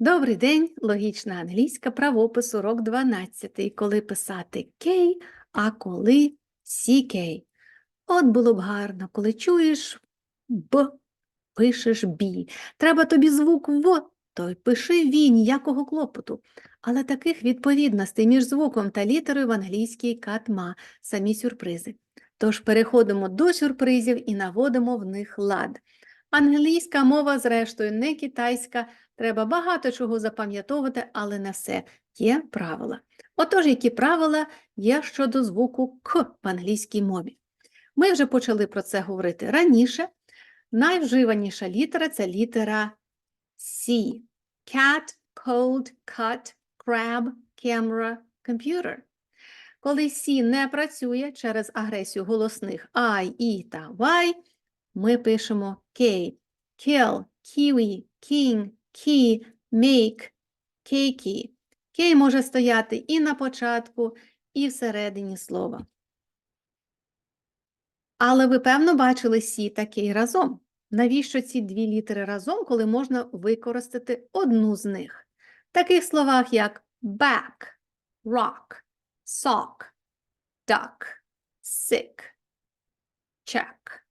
Добрий день, логічна англійська, правопис, урок 12, коли писати кей, а коли CK. От було б гарно, коли чуєш Б, пишеш бі. Треба тобі звук В, то й пиши ві, ніякого клопоту. Але таких відповідностей між звуком та літерою в англійській катма, самі сюрпризи. Тож переходимо до сюрпризів і наводимо в них лад. Англійська мова, зрештою, не китайська, Треба багато чого запам'ятовувати, але не все. Є правила. Отож, які правила є щодо звуку К в англійській мові? Ми вже почали про це говорити раніше. Найвживаніша літера це літера C. Cat, cold, cut, crab, camera, computer. Коли C не працює через агресію голосних I, E та Y, ми пишемо K. Kill, kiwi, king, key, make, кейкі. Кей може стояти і на початку, і всередині слова. Але ви, певно, бачили сі та кей разом. Навіщо ці дві літери разом, коли можна використати одну з них? В таких словах, як back, rock, sock, duck, sick, check.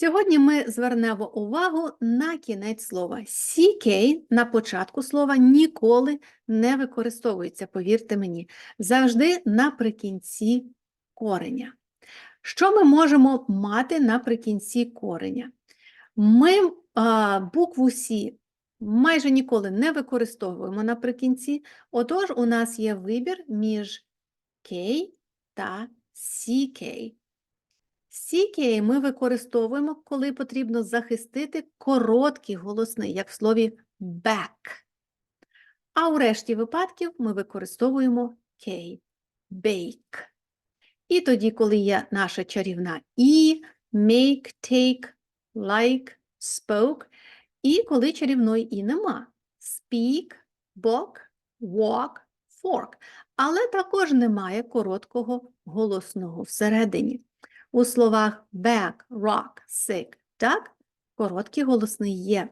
Сьогодні ми звернемо увагу на кінець слова. CK на початку слова ніколи не використовується, повірте мені, завжди наприкінці кореня. Що ми можемо мати наприкінці кореня? Ми а, букву С майже ніколи не використовуємо наприкінці, отож, у нас є вибір між K та CK. CK ми використовуємо, коли потрібно захистити короткий голосний, як в слові back. А у решті випадків ми використовуємо K bake. І тоді, коли є наша чарівна І, make, take, like, spoke, і коли чарівної І нема. Speak, book, walk, fork. Але також немає короткого голосного всередині. У словах back, rock, sick, так, короткий голосний є.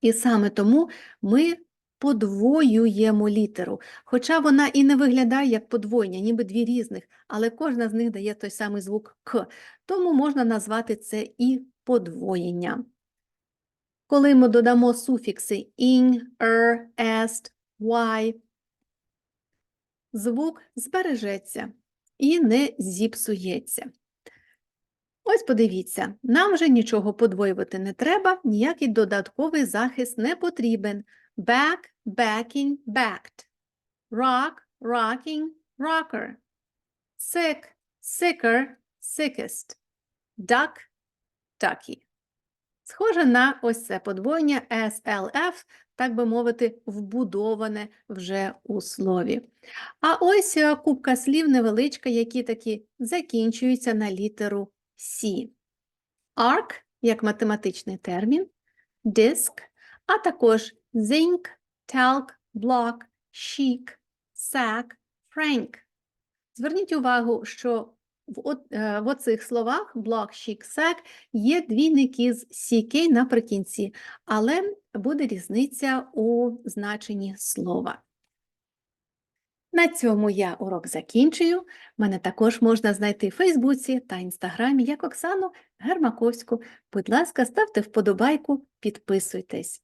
І саме тому ми подвоюємо літеру, хоча вона і не виглядає як подвоєння, ніби дві різних, але кожна з них дає той самий звук К, тому можна назвати це і подвоєння. Коли ми додамо суфікси ing, er, est, y, звук збережеться і не зіпсується. Ось подивіться, нам вже нічого подвоювати не треба, ніякий додатковий захист не потрібен. Back, backing, backed. Rock, rocking, rocker. Sick, sicker, sickest. Duck, ducky. Схоже на ось це подвоєння SLF, так би мовити, вбудоване вже у слові. А ось е, кубка слів невеличка, які такі закінчуються на літеру Сі. Arc як математичний термін, диск, а також zinc, talc, block, chic, sack, frank. Зверніть увагу, що в, е, в оцих словах block, chic, sack є двійники з CK наприкінці, але буде різниця у значенні слова. На цьому я урок закінчую. Мене також можна знайти в Фейсбуці та Інстаграмі як Оксану Гермаковську. Будь ласка, ставте вподобайку, підписуйтесь.